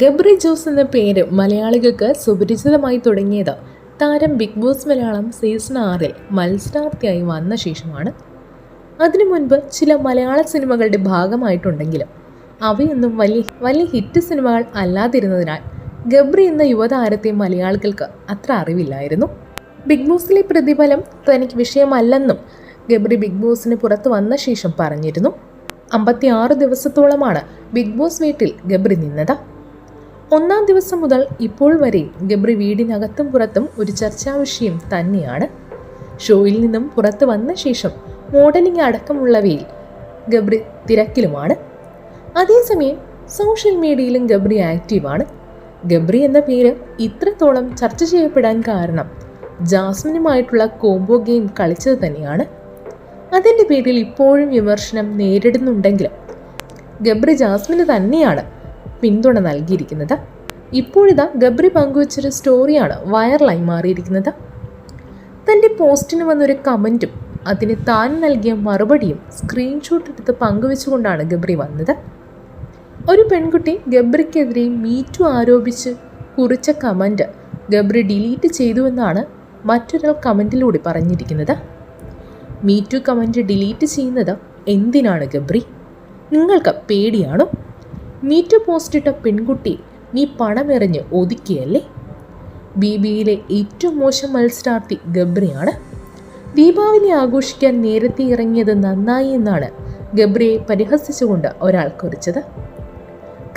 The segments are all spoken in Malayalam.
ഗബ്രി ജോസ് എന്ന പേര് മലയാളികൾക്ക് സുപരിചിതമായി തുടങ്ങിയത് താരം ബിഗ് ബോസ് മലയാളം സീസൺ ആറിൽ മത്സരാർത്ഥിയായി വന്ന ശേഷമാണ്. അതിനു മുൻപ് ചില മലയാള സിനിമകളുടെ ഭാഗമായിട്ടുണ്ടെങ്കിലും അവയൊന്നും വലിയ വലിയ ഹിറ്റ് സിനിമകൾ അല്ലാതിരുന്നതിനാൽ ഗബ്രി എന്ന യുവതാരത്തെ മലയാളികൾക്ക് അത്ര അറിവില്ലായിരുന്നു. ബിഗ് ബോസിലെ പ്രതിഫലം തനിക്ക് വിഷയമല്ലെന്നും ഗബ്രി ബിഗ് ബോസിന് പുറത്തു വന്ന ശേഷം പറഞ്ഞിരുന്നു. അമ്പത്തിയാറ് ദിവസത്തോളമാണ് ബിഗ് ബോസ് വീട്ടിൽ ഗബ്രി നിന്നത്. ഒന്നാം ദിവസം മുതൽ ഇപ്പോൾ വരെയും ഗബ്രി വീടിനകത്തും പുറത്തും ഒരു ചർച്ചാ വിഷയം തന്നെയാണ്. ഷോയിൽ നിന്നും പുറത്തു വന്ന ശേഷം മോഡലിംഗ് അടക്കമുള്ളവയിൽ ഗബ്രി തിരക്കിലുമാണ്. അതേസമയം സോഷ്യൽ മീഡിയയിലും ഗബ്രി ആക്റ്റീവാണ്. ഗബ്രി എന്ന പേര് ഇത്രത്തോളം ചർച്ച ചെയ്യപ്പെടാൻ കാരണം ജാസ്മിനുമായിട്ടുള്ള കോംബോ ഗെയിം കളിച്ചത് തന്നെയാണ്. അതിന്റെ പേരിൽ ഇപ്പോഴും വിമർശനം നേരിടുന്നുണ്ടെങ്കിലും ഗബ്രി ജാസ്മിന് തന്നെയാണ് പിന്തുണ നൽകിയിരിക്കുന്നത്. ഇപ്പോഴിതാ ഗബ്രി പങ്കുവച്ചൊരു സ്റ്റോറിയാണ് വൈറലായി മാറിയിരിക്കുന്നത്. തന്റെ പോസ്റ്റിന് വന്നൊരു കമന്റും അതിന് താൻ നൽകിയ മറുപടിയും സ്ക്രീൻഷോട്ട് എടുത്ത് പങ്കുവെച്ചുകൊണ്ടാണ് ഗബ്രി വന്നത്. ഒരു പെൺകുട്ടി ഗബ്രിക്കെതിരെ മീറ്റു ആരോപിച്ച് കുറിച്ച കമന്റ് ഗബ്രി ഡിലീറ്റ് ചെയ്തുവെന്നാണ് മറ്റൊരാൾ കമന്റിലൂടെ പറഞ്ഞിരിക്കുന്നത്. മീറ്റു കമന്റ് ഡിലീറ്റ് ചെയ്യുന്നത് എന്തിനാണ് ഗബ്രി? നിങ്ങൾക്ക് പേടിയാണോ? മീറ്റു പോസ്റ്റിട്ട പെൺകുട്ടി നീ പണമെറിഞ്ഞ് ഒതുക്കിയല്ലേ? ബി ബിയിലെ ഏറ്റവും മോശം മത്സരാർത്ഥി ഗബ്രിയാണ്. ദീപാവലി ആഘോഷിക്കാൻ നേരത്തെ ഇറങ്ങിയത് നന്നായി എന്നാണ് ഗബ്രിയെ പരിഹസിച്ചുകൊണ്ട് ഒരാൾ കുറിച്ചത്.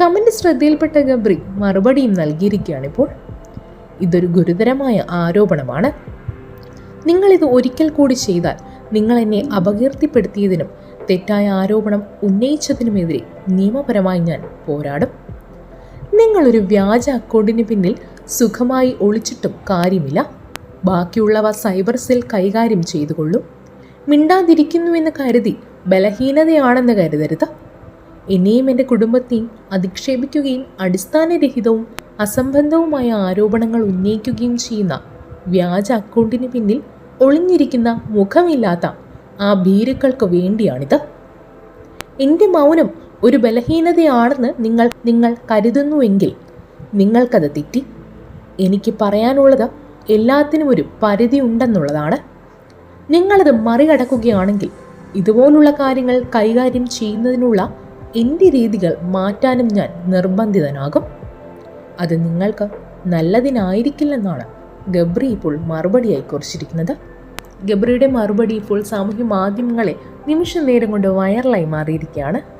കമന്റ് ശ്രദ്ധയിൽപ്പെട്ട ഗബ്രി മറുപടിയും നൽകിയിരിക്കുകയാണിപ്പോൾ ഇതൊരു ഗുരുതരമായ ആരോപണമാണ്. നിങ്ങളിത് ഒരിക്കൽ കൂടി ചെയ്താൽ നിങ്ങൾ എന്നെ അപകീർത്തിപ്പെടുത്തിയതിനും തെറ്റായ ആരോപണം ഉന്നയിച്ചതിനുമെതിരെ നിയമപരമായി ഞാൻ പോരാടും. നിങ്ങളൊരു വ്യാജ അക്കൗണ്ടിന് പിന്നിൽ സുഖമായി ഒളിച്ചിട്ടും കാര്യമില്ല. ബാക്കിയുള്ളവ സൈബർ സെൽ കൈകാര്യം ചെയ്തുകൊള്ളും. മിണ്ടാതിരിക്കുന്നുവെന്ന് കരുതി ബലഹീനതയാണെന്ന് കരുതരുത്. എന്നെയും എന്റെ കുടുംബത്തെയും അധിക്ഷേപിക്കുകയും അടിസ്ഥാനരഹിതവും അസംബന്ധവുമായ ആരോപണങ്ങൾ ഉന്നയിക്കുകയും ചെയ്യുന്ന വ്യാജ അക്കൗണ്ടിന് പിന്നിൽ ഒളിഞ്ഞിരിക്കുന്ന മുഖമില്ലാത്ത ആ ഭീരുക്കൾക്ക് വേണ്ടിയാണിത്. എന്റെ മൗനം ഒരു ബലഹീനതയാണെന്ന് നിങ്ങൾ നിങ്ങൾ കരുതുന്നുവെങ്കിൽ നിങ്ങൾക്കത് തെറ്റി. എനിക്ക് പറയാനുള്ളത് എല്ലാത്തിനും ഒരു പരിധി ഉണ്ടെന്നുള്ളതാണ്. നിങ്ങളത് മറികടക്കുകയാണെങ്കിൽ ഇതുപോലുള്ള കാര്യങ്ങൾ കൈകാര്യം ചെയ്യുന്നതിനുള്ള എന്റെ രീതികൾ മാറ്റാനും ഞാൻ നിർബന്ധിതനാകും. അത് നിങ്ങൾക്ക് നല്ലതിനായിരിക്കില്ലെന്നാണ് ഗബ്രി ഇപ്പോൾ മറുപടിയായി കുറിച്ചിരിക്കുന്നത്. ഗബ്രിയുടെ മറുപടി ഇപ്പോൾ സാമൂഹ്യ മാധ്യമങ്ങളെ നിമിഷ നേരം കൊണ്ട് വൈറലായി മാറിയിരിക്കുകയാണ്.